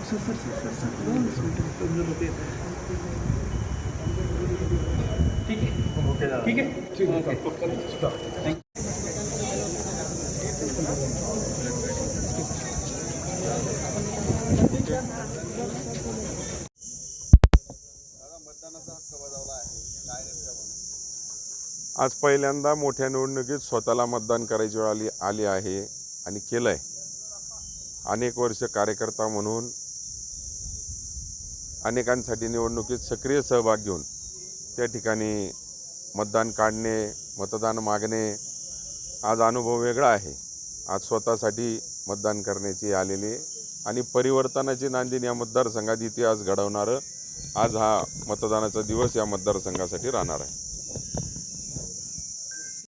Sir sir sir sir sir ठीक है ठीक है ठीक है Thank you. आज पहिल्यांदा मोठ्या निवडणुकीत स्वतःला मतदान करायची वेळ आली आली आहे आणि केलं आहे अनेक वर्ष कार्यकर्ता म्हणून अनेकांसाठी निवडणुकीत सक्रिय सहभाग घेऊन त्या ठिकाणी मतदान काढणे मतदान मागणे आज अनुभव वेगळा आहे. आज स्वतःसाठी मतदान करण्याची आलेली आणि परिवर्तनाची नांदीन या मतदारसंघात इतिहास घडवणारं आज हा मतदानाचा दिवस या मतदारसंघासाठी राहणार आहे.